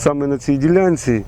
саме на цій ділянці,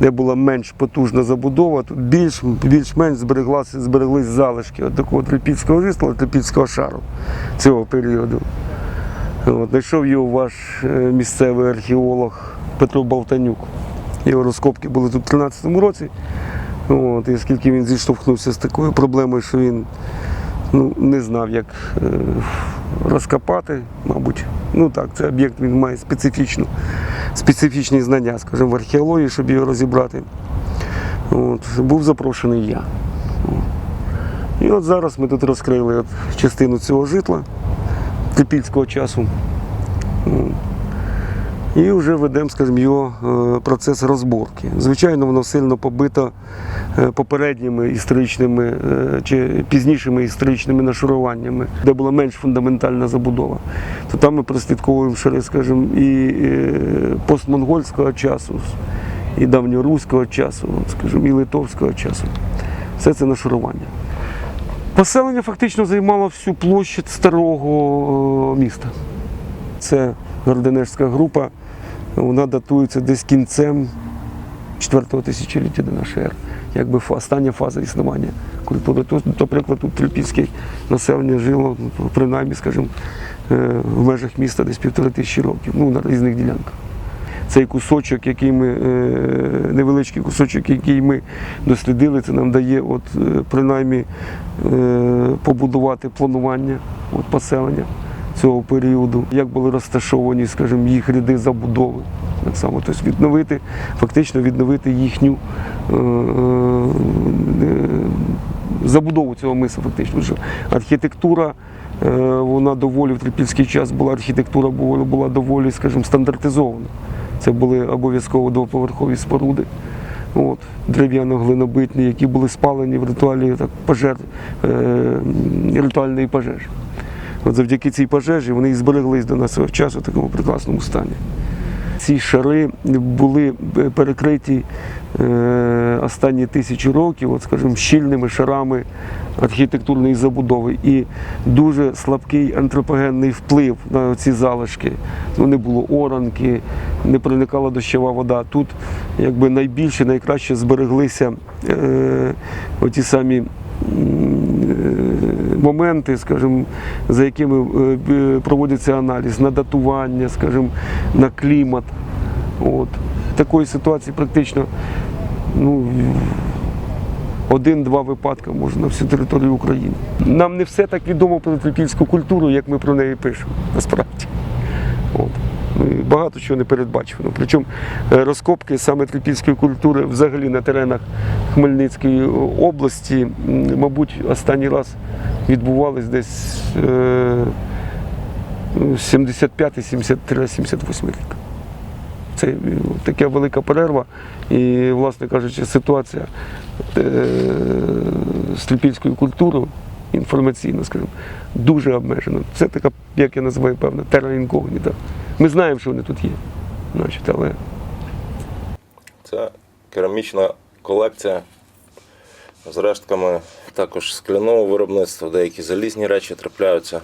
де була менш потужна забудова, тут більш, більш-менш збереглася, збереглись залишки от такого трипільського житла, трипільського шару цього періоду. От, знайшов його ваш е, місцевий археолог Петро Балтанюк. Його розкопки були тут у 2013 році. От, і оскільки він зіштовхнувся з такою проблемою, що він ну, не знав, як е, розкопати, мабуть. Ну так, це об'єкт він має специфічну, специфічні знання, скажімо, в археології, щоб його розібрати. От, був запрошений я. І от зараз ми тут розкрили от частину цього житла типільського часу. І вже ведемо, скажімо, його е, процес розборки. Звичайно, воно сильно побито е, попередніми історичними е, чи пізнішими історичними нашаруваннями, де була менш фундаментальна забудова. То там ми прослідковуємо шари, скажімо, і постмонгольського часу, і давньоруського часу, скажімо, і литовського часу. Все це нашарування. Поселення фактично займало всю площадь старого міста. Це Горденежська група, вона датується десь кінцем 4-го тисячоліття до нашої ери. Якби остання фаза існування культури. Тут, наприклад, тут трипільське населення жило ну, принаймні, скажімо, е, в межах міста десь півтори тисячі років, ну, на різних ділянках. Цей кусочок, який ми, е, невеличкий кусочок, який ми дослідили, це нам дає от, е, принаймні побудувати планування от, поселення цього періоду, як були розташовані, скажімо, їх ряди забудови. Так само, тобто відновити, фактично відновити їхню е, е, забудову цього миса, фактично. Що архітектура, е, вона доволі в трипільський час була архітектура була, була доволі, скажімо, стандартизована. Це були обов'язково двоповерхові споруди. Дерев'яно-глинобитні, які були спалені в ритуалі так, пожер, е, ритуальної пожежі. От завдяки цій пожежі вони і збереглись до нашого часу в такому прекрасному стані. Ці шари були е, перекриті е, останні тисячі років, от, скажімо, щільними шарами архітектурної забудови. І дуже слабкий антропогенний вплив на ці залишки. Ну, не було оранки, не проникала дощова вода. Тут якби найбільше, найкраще збереглися е, оті самі моменти, скажімо, за якими е, проводиться аналіз на датування, скажімо, на клімат. От. Такої ситуації практично ну, один-два випадки може на всю територію України. Нам не все так відомо про трипільську культуру, як ми про неї пишемо, насправді. Багато чого не передбачено. Причому е, розкопки саме трипільської культури взагалі на теренах Хмельницької області, мабуть, останній раз відбувались десь е, 75-78 рік. Це е, така велика перерва. І, власне кажучи, ситуація е, з трипільською культурою інформаційно, скажімо, дуже обмежена. Це така, як я називаю, певна, терра інкогніта. Ми знаємо, що вони тут є. Значить, але Це керамічна колекція з рештками також скляного виробництва, деякі залізні речі трапляються.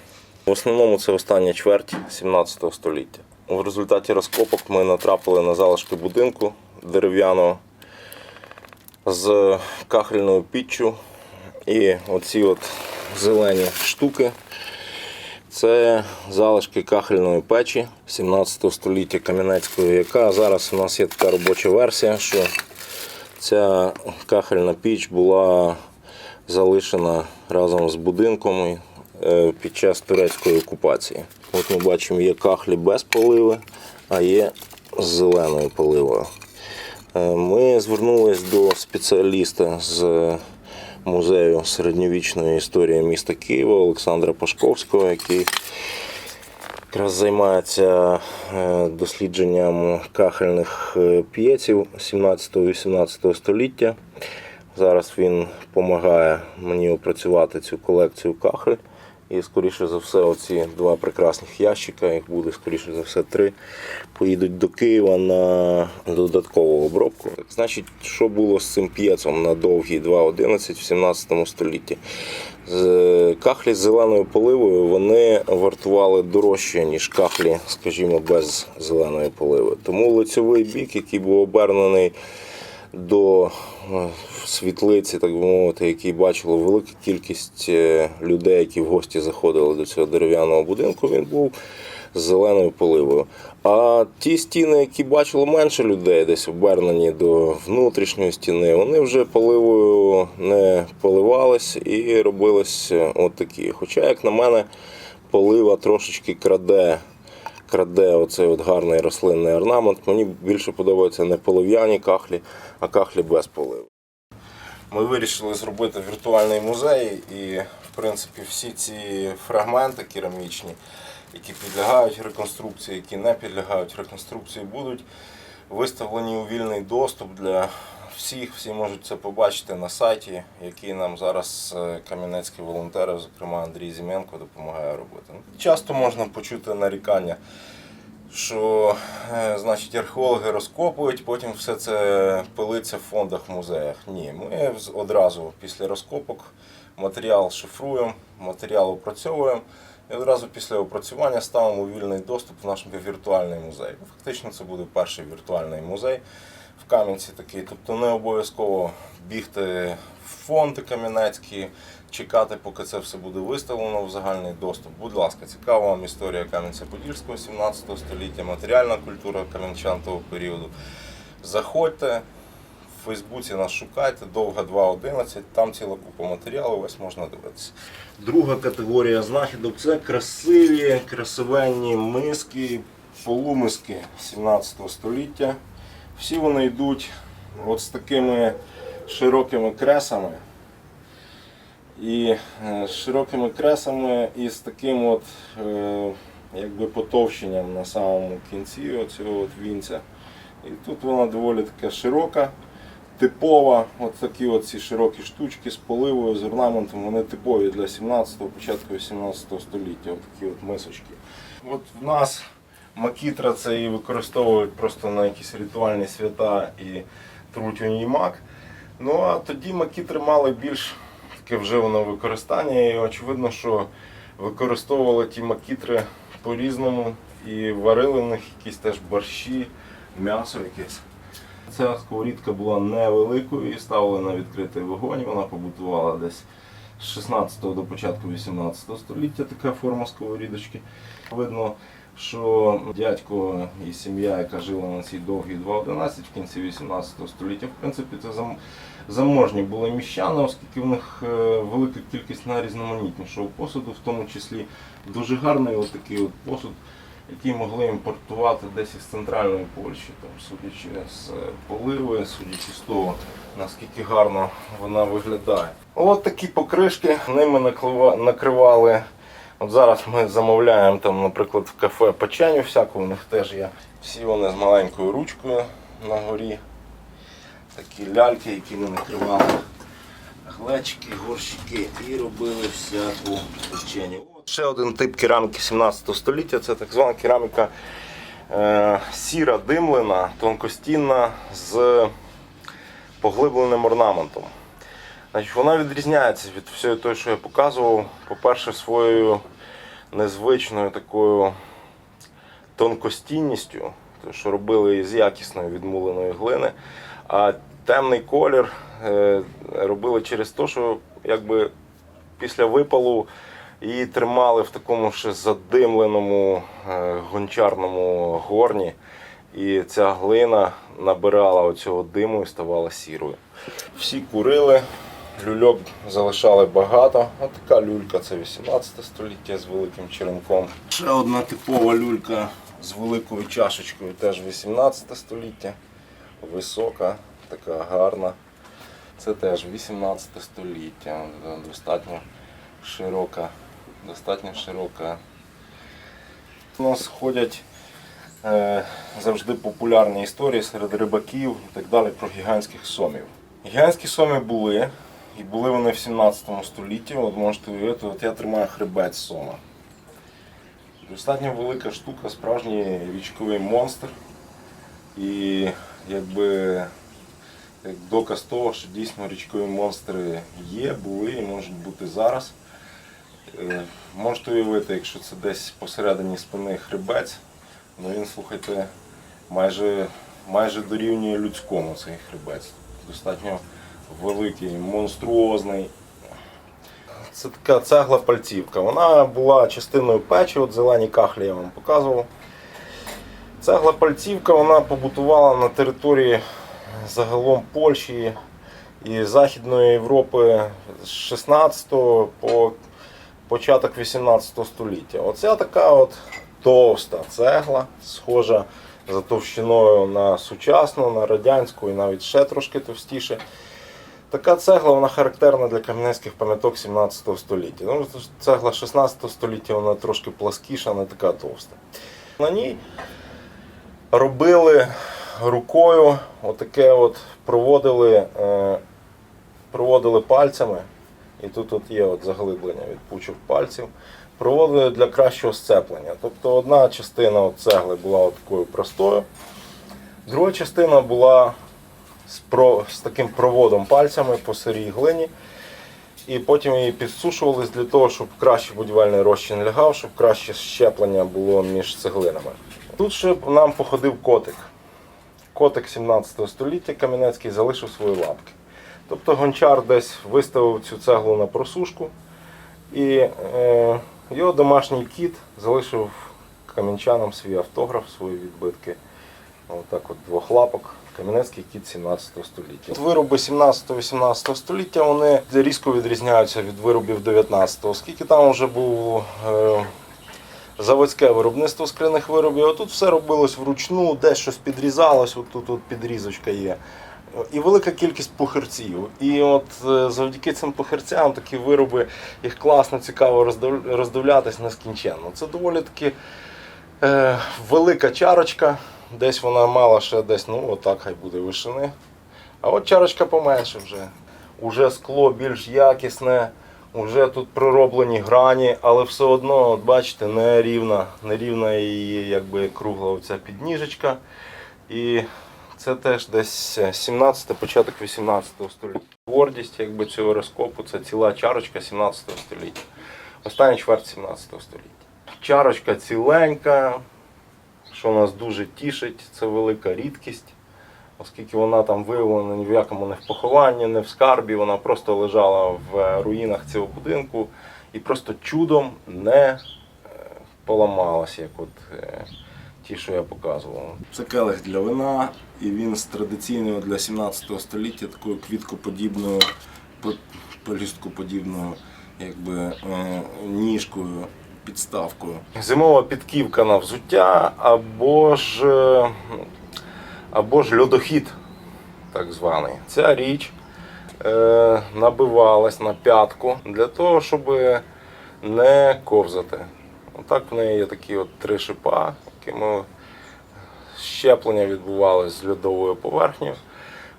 В основному це остання чверть 17 століття. В результаті розкопок ми натрапили на залишки будинку дерев'яного з кахельною піччю. І оці от зелені штуки це залишки кахельної печі 17 століття Кам'янецької, яка зараз у нас є така робоча версія, що ця кахельна піч була залишена разом з будинком е, під час турецької окупації. От ми бачимо, є кахлі без поливи, а є з зеленою поливою. Е, Ми звернулись до спеціаліста з музею середньовічної історії міста Києва Олександра Пашковського, який якраз займається е, дослідженням кахельних е, п'єців 17-18 століття. Зараз він допомагає мені опрацювати цю колекцію кахель І скоріше за все, оці два прекрасних ящика, їх буде скоріше за все три, поїдуть до Києва на додаткову обробку. Так, значить, що було з цим п'єцом на довгій 2.11 в 17 столітті? З- Кахлі з зеленою поливою вони вартували дорожче, ніж кахлі, скажімо, без зеленої поливи. Тому лицьовий бік, який був обернений до е, світлиці, так би мовити, який бачило велика кількість е, людей, які в гості заходили до цього дерев'яного будинку, він був з зеленою поливою. А ті стіни, які бачило менше людей, десь обернені до внутрішньої стіни, вони вже поливою не поливались і робились е, от. Хоча, як на мене, полива трошечки краде краде оцей от гарний рослинний орнамент. Мені більше подобаються не полив'яні кахлі, а кахлі без поливу. Ми вирішили зробити віртуальний музей, і в принципі всі ці фрагменти керамічні, які підлягають реконструкції, які не підлягають реконструкції, будуть виставлені у вільний доступ для всіх. Всі можуть це побачити на сайті, який нам зараз е, кам'янецькі волонтери, зокрема Андрій Зіменко, допомагає робити. Часто можна почути нарікання що е, значить, археологи розкопують, потім все це пилиться в фондах музеях. Ні, ми одразу після розкопок матеріал шифруємо, матеріал опрацьовуємо і одразу після опрацювання ставимо вільний доступ в наш віртуальний музей. Фактично це буде перший віртуальний музей в Кам'янці такий. Тобто не обов'язково бігти в фонди кам'янецькі, чекати, поки це все буде виставлено в загальний доступ. Будь ласка, цікава вам історія Кам'янця-Подільського 17 століття, матеріальна культура кам'янчан того періоду. Заходьте, в Фейсбуці нас шукайте, довга 2.11, там ціла купа матеріалу, весь можна дивитися. Друга категорія знахідок це красиві, красивенні миски, полумиски 17 століття. Всі вони йдуть от з такими широкими кресами. І е, з широкими кресами і з таким от е, якби потовщенням на самому кінці оцього от вінця. І тут вона доволі така широка, типова. От такі от ці широкі штучки з поливою, з орнаментом, вони типові для 17-го, початку 18 століття. От такі от мисочки. От в нас макітра це її використовують просто на якісь ритуальні свята і труть у ній мак. Ну а тоді макітри мали більш таке вживане використання, і очевидно, що використовували ті макітри по-різному і варили в них якісь теж борщі, м'ясо якесь. Ця сковорідка була невеликою і ставили на відкритий вогонь. Вона побутувала десь з 16 до початку 18 століття така форма сковорідочки. Видно, що дядько і сім'я, яка жила на цій довгій 2.11 в кінці 18 століття, в принципі, це заможні були міщани, оскільки в них е, велика кількість найрізноманітнішого посуду, в тому числі дуже гарний от такий от посуд, який могли імпортувати десь із центральної Польщі, там, судячи з е, поливи, судячи з того, наскільки гарно вона виглядає. От такі покришки ними накривали. От зараз ми замовляємо там, наприклад, в кафе печеню всяку, у них теж є. Всі вони з маленькою ручкою на горі. Такі ляльки, які ми накривали глечики, горщики і робили всяку печеню. Ще один тип кераміки 17 століття це так звана кераміка е, сіра димлена, тонкостінна з поглибленим орнаментом. Значить, вона відрізняється від всього того, що я показував. По-перше, своєю незвичною такою тонкостінністю, тому що робили із якісної відмуленої глини. А темний колір е, робили через те, що якби після випалу її тримали в такому ще задимленому е, гончарному горні. І ця глина набирала оцього диму і ставала сірою. Всі курили, люльок залишали багато. Ось така люлька це 18 століття з великим черенком. Ще одна типова люлька з великою чашечкою, теж 18 століття. Висока, така гарна. Це теж 18 століття. Достатньо широка. Достатньо широка. У нас ходять е, завжди популярні історії серед рибаків і так далі про гігантських сомів. Гігантські соми були, і були вони в 17 столітті. От можете уявити, от я тримаю хребет сома. Достатньо велика штука, справжній річковий монстр. І якби як доказ того, що дійсно річкові монстри є, були і можуть бути зараз. Е, Можете уявити, якщо це десь посередині спини хребець, ну він, слухайте, майже, майже дорівнює людському цей хребець. Достатньо великий, монструозний. Це така цегла пальцівка. Вона була частиною печі, от зелені кахлі я вам показував. Цегла пальцівка вона побутувала на території загалом Польщі і Західної Європи з 16 по початок 18 століття. Оця така от товста цегла, схожа за товщиною на сучасну, на радянську і навіть ще трошки товстіше. Така цегла вона характерна для кам'янецьких пам'яток 17 століття. Ну, цегла 16 століття вона трошки пласкіша, не така товста. На ній робили рукою, отаке от проводили, е, проводили пальцями, і тут от є от заглиблення від пучок пальців. Проводили для кращого сцеплення. Тобто одна частина от цегли була от такою простою, друга частина була з, про, з таким проводом пальцями по сирій глині. І потім її підсушували для того, щоб краще будівельний розчин лягав, щоб краще щеплення було між цеглинами. Тут ще нам походив котик. Котик 17 століття Кам'янецький залишив свої лапки. Тобто гончар десь виставив цю цеглу на просушку, і е, його домашній кіт залишив кам'янчанам свій автограф, свої відбитки. Отак от двох лапок. Кам'янецький кіт 17 століття. Вироби 17-18 століття вони різко відрізняються від виробів 19, оскільки там вже був е, заводське виробництво скляних виробів. А тут все робилось вручну, десь щось підрізалось, от тут от підрізочка є. І велика кількість пухирців. І от е, завдяки цим пухирцям такі вироби, їх класно, цікаво роздив- роздивлятись нескінченно. Це доволі таки е, велика чарочка. Десь вона мала ще десь, ну отак хай буде вишини. А от чарочка поменше вже. Уже скло більш якісне, уже тут пророблені грані, але все одно, от бачите, не рівна, не рівна її якби кругла оця підніжечка. І це теж десь 17 початок 18 століття. Гордість якби, цього розкопу це ціла чарочка 17 століття. Остання чверть 17 століття. Чарочка ціленька, що нас дуже тішить, це велика рідкість, оскільки вона там виявлена ні в якому не в похованні, не в скарбі, вона просто лежала в руїнах цього будинку і просто чудом не е, поламалася, як от е, ті, що я показував. Це келих для вина, і він з традиційною для 17 століття такою квіткоподібною, по- полісткоподібною якби, е, ніжкою, підставкою. Зимова підківка на взуття або ж, е, або ж льодохід, так званий. Ця річ е, набивалась на п'ятку для того, щоб не ковзати. Отак в неї є такі от три шипа, якими щеплення відбувалося з льодовою поверхнею.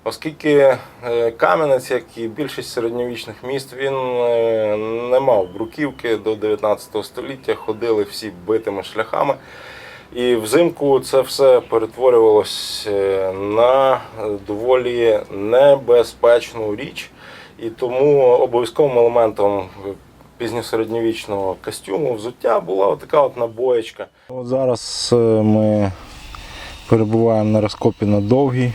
Оскільки е, Кам'янець, як і більшість середньовічних міст, він е, не мав бруківки до 19 століття, ходили всі битими шляхами. І взимку це все перетворювалось е, на доволі небезпечну річ. І тому обов'язковим елементом пізньосередньовічного костюму взуття була така от набоєчка. От зараз е, ми перебуваємо на розкопі на довгій,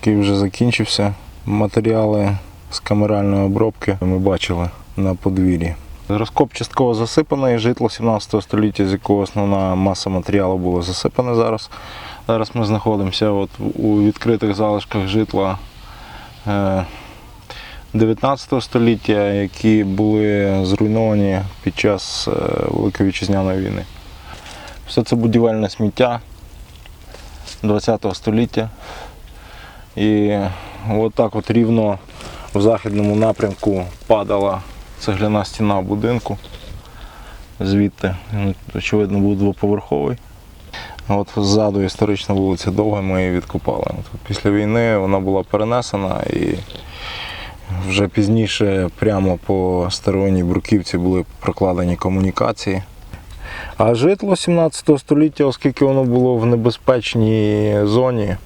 який вже закінчився. Матеріали з камеральної обробки ми бачили на подвір'ї. Розкоп частково засипаний, житло 17 століття, з якого основна маса матеріалу була засипана зараз. Зараз ми знаходимося от у відкритих залишках житла е, 19 століття, які були зруйновані під час е, Великої вітчизняної війни. Все це будівельне сміття 20 століття. І отак от рівно в західному напрямку падала цегляна стіна будинку. Звідти, очевидно, був двоповерховий. От ззаду історична вулиця Довга, ми її відкопали. От Після війни вона була перенесена і Вже пізніше прямо по старовинній бруківці були прокладені комунікації. А житло 17 століття, оскільки воно було в небезпечній зоні,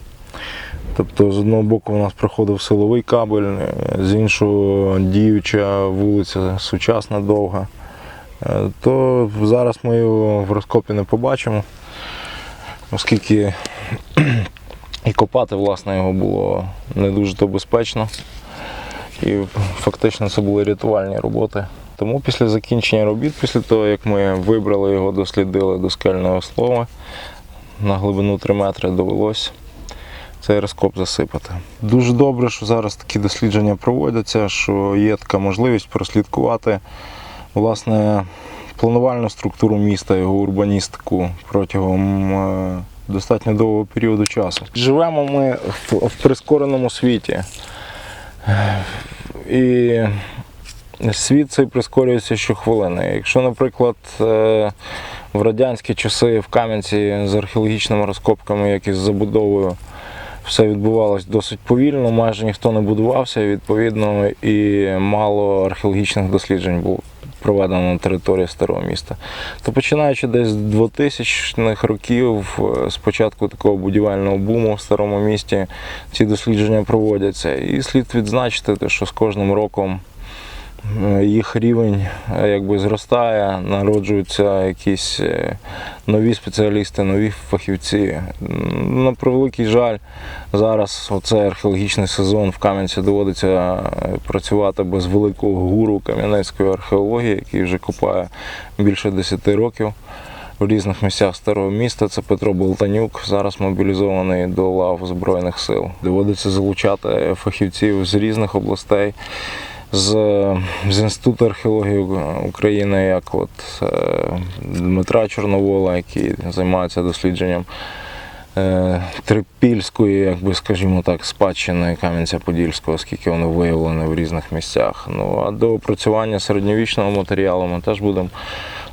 тобто з одного боку у нас проходив силовий кабель, з іншого діюча вулиця сучасна довга, е, то зараз ми його в розкопі не побачимо, оскільки і копати власне його було не дуже то безпечно. І фактично це були рятувальні роботи. Тому після закінчення робіт, після того, як ми вибрали його, дослідили до скельного слова, на глибину 3 метри довелось цей розкоп засипати. Дуже добре, що зараз такі дослідження проводяться, що є така можливість прослідкувати власне планувальну структуру міста, його урбаністику протягом е, достатньо довгого періоду часу. Живемо ми в, прискореному світі. І світ цей прискорюється щохвилини. Якщо, наприклад, е, в радянські часи в Кам'янці з археологічними розкопками, як і з забудовою, все відбувалось досить повільно, майже ніхто не будувався, відповідно, і мало археологічних досліджень було проведено на території старого міста. То починаючи десь з 2000-х років, е, з початку такого будівельного буму в старому місті, ці дослідження проводяться. І слід відзначити, що з кожним роком їх рівень е, якби зростає, народжуються якісь е, нові спеціалісти, нові фахівці. На превеликий жаль, зараз оцей археологічний сезон в Кам'янці доводиться е, працювати без великого гуру кам'янецької археології, який вже копає більше 10 років. В різних місцях старого міста це Петро Болтанюк, зараз мобілізований до лав Збройних сил. Доводиться залучати фахівців з різних областей, з, з Інституту археології України, як от е, Дмитра Чорновола, який займається дослідженням е, трипільської, як би скажімо так, спадщини Кам'янця-Подільського, оскільки воно виявлено в різних місцях. Ну а до опрацювання середньовічного матеріалу ми теж будемо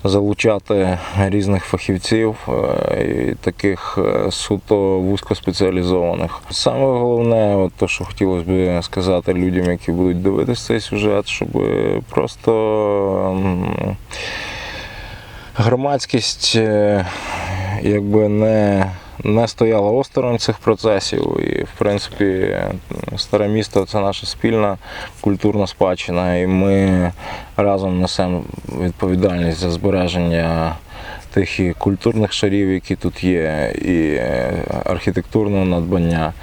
залучати різних фахівців е, і таких е, суто вузькоспеціалізованих. Саме головне, от то, що хотілося б сказати людям, які будуть дивитися цей сюжет, щоб просто. громадськість е, якби не, не стояла осторонь цих процесів. І, в принципі, старе місто це наша спільна культурна спадщина, і ми разом несемо відповідальність за збереження. Тих і культурних шарів, які тут є, і архітектурного надбання,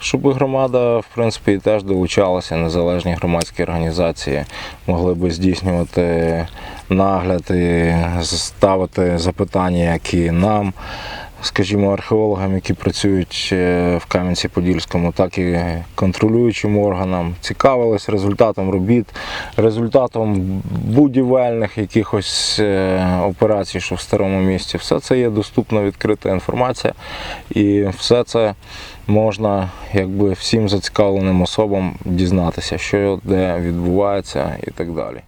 щоб громада, в принципі, теж долучалася, незалежні громадські організації могли би здійснювати нагляд і ставити запитання, які нам, скажімо, археологам, які працюють е, в Кам'янці-Подільському, так і контролюючим органам, цікавились результатом робіт, результатом будівельних якихось е, операцій, що в старому місті. Все це є доступна відкрита інформація, і все це можна якби всім зацікавленим особам дізнатися, що де відбувається і так далі.